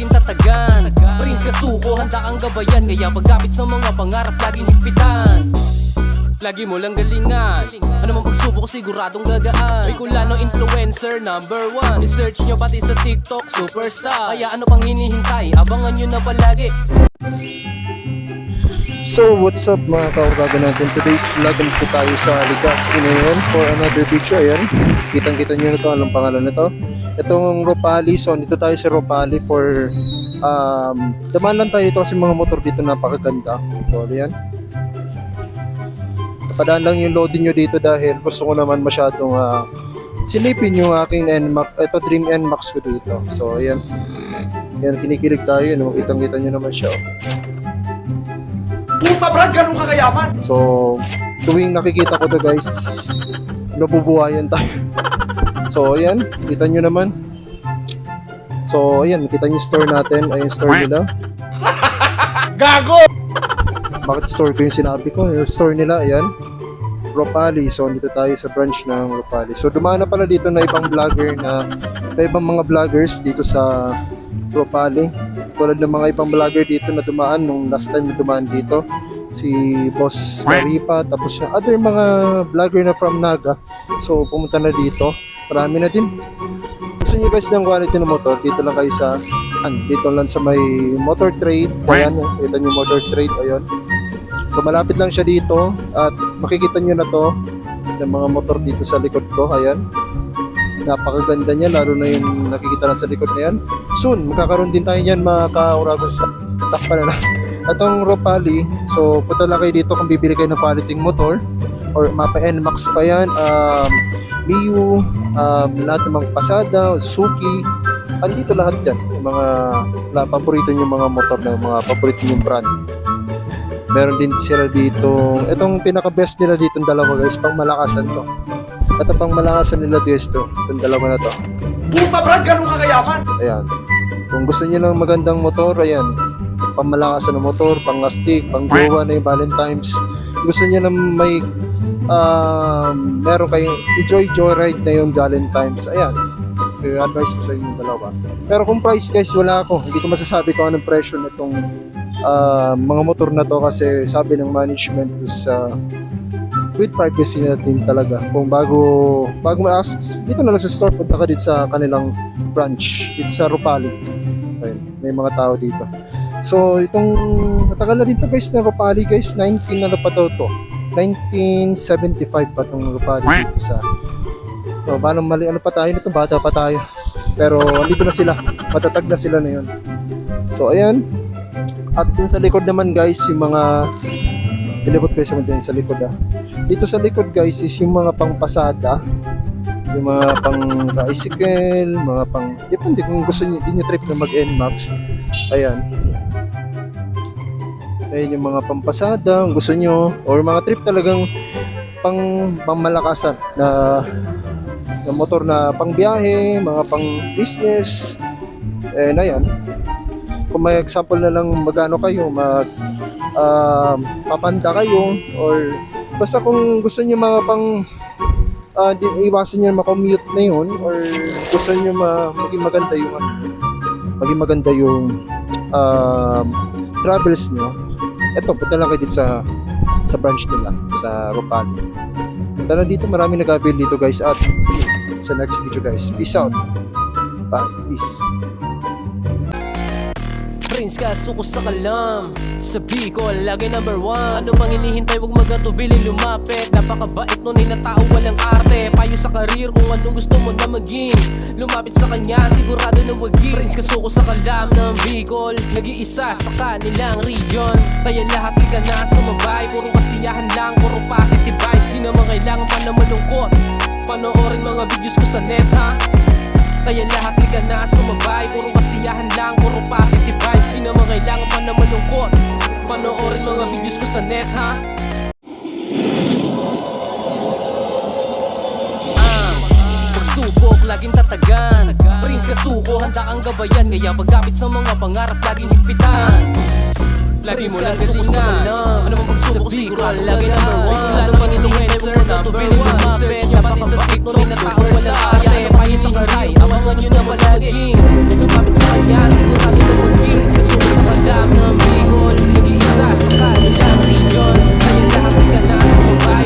laging tatagan. Prince kasuko, handa kang gabayan. Kaya pagkapit sa mga pangarap, laging higpitan Lagi mo lang galingan. Ano man pagsubok siguradong gagaan. May kulano influencer number one. I-search nyo pati sa TikTok superstar. Kaya ano pang hinihintay? Abangan nyo na palagi So, what's up mga kaurgaga natin? Today's vlog nandito tayo sa Legazpi ngayon for another video. Ayan, kitang-kita nyo na to. Anong pangalan na to? Itong Ropali. So, dito tayo sa Ropali for... Um, daman lang tayo dito kasi mga motor dito napakaganda. So, ayan. Napadaan lang yung loading nyo dito dahil gusto ko naman masyadong ah, silipin yung aking NMAX, ito Dream NMAX ko dito. So, ayan. Ayan, kinikilig tayo. No? Kitang-kita nyo naman siya. oh. Puta Brad, ganun kakayaman! So, tuwing nakikita ko to guys, nabubuhayan tayo. So, ayan, kita nyo naman. So, ayan, kita nyo store natin. Ayan store nila. Gago! Bakit store ko yung sinabi ko? Yung store nila, ayan. Ropali. So, dito tayo sa branch ng Ropali. So, dumaan na pala dito na ibang vlogger na, na ibang mga vloggers dito sa Ropali. Tulad ng mga ibang vlogger dito na dumaan nung last time na dumaan dito. Si Boss Caripa, tapos yung other mga vlogger na from Naga. So, pumunta na dito. Marami na din. Gusto nyo guys ng quality ng motor, dito lang kayo sa an, dito lang sa may motor trade. Ayan, kita nyo motor trade, ayun. So, malapit lang siya dito at makikita nyo na to ng mga motor dito sa likod ko. Ayan. Napakaganda niya, lalo na yung nakikita lang sa likod na yan. Soon, magkakaroon din tayo niyan mga ka-Uragos. Takpa na lang. Atong Ropali, so punta lang kayo dito kung bibili kayo ng quality motor or mapa NMAX pa yan, um, Miu, um, lahat ng mga Pasada, Suzuki, andito lahat yan. Yung mga la, paborito yung mga motor na mga paborito yung brand. Meron din sila dito, itong pinaka-best nila dito dalawa guys, pang malakasan to. Ito pang malakasan nila guys to, itong dalawa na to. Puta Brad, ganun kakayaman! Ayan. Kung gusto niyo ng magandang motor, ayan. Pamalakasan ng motor, pang astig, pang jowa na yung Valentine's. Gusto niyo ng may um, meron kayong enjoy joyride na yung Valentine's. Ayan. I-advise ko sa inyo dalawa. Pero kung price guys, wala ako. Hindi ko masasabi kung anong presyo na itong ah, mga motor na to kasi sabi ng management is ah, with privacy natin talaga. Kung bago bago ma-ask, dito na lang sa store, punta ka dito sa kanilang branch, dito sa Rupali. Ayun, may mga tao dito. So, itong matagal na dito guys na Rupali guys, 19 na na pa to. 1975 pa itong Rupali dito sa So, paano mali, ano pa tayo nito, bata pa tayo. Pero, andito na sila, matatag na sila na yun. So, ayan. At dun sa likod naman guys, yung mga Pilipot kayo sa dyan sa likod ah. Dito sa likod guys is yung mga pangpasada. Yung mga pang tricycle, mga pang... Depende kung gusto niyo din trip na mag-NMAX. Ayan. Ayan yung mga pampasada, kung gusto nyo. Or mga trip talagang pang pangmalakasan na na motor na pang biyahe, mga pang business. And ayan. Kung may example na lang magano kayo, mag um, papanda kayo or basta kung gusto niyo mga pang uh, di, iwasan niyo makommute na yun or gusto niyo ma, maging maganda yung maging maganda yung um, travels niyo eto punta lang kayo dito sa sa branch nila sa Ropali punta lang dito marami nag-avail dito guys at sa next video guys. Peace out. Bye. Peace Prince ka, suko sa kalam. Sa Bicol, lagi number one. Ano pang hinihintay, huwag magatubili lumapit. Napakabait nun na tao walang arte. Payo sa karir kung anong gusto mo na maging. Lumapit sa kanya, sigurado na wagi Prince ka, suko sa kalam ng Bicol. Nag-iisa sa kanilang region. Kaya lahat ka na sumabay. Puro kasiyahan lang, puro positive vibes. Di naman kailangan pa na malungkot. Panoorin mga videos ko sa net ha kaya lahat liga na sumabay. Puro kasiyahan lang, puro positive vibes. Di naman kailangan pa na malungkot. Panoorin mga videos ko sa net ha? Ah, Pagsubok, laging tatagan. Prince ka suko, handa kang gabayan. Kaya pagkapit sa mga pangarap, laging higpitan Lagi mo lang galingan Ano man pagsubok, sigurado lagi number one. Lalo pang influencer, natubili lumapit Pati sa TikTok, na tao wala ate Pahin sa karay, abangan nyo na palagi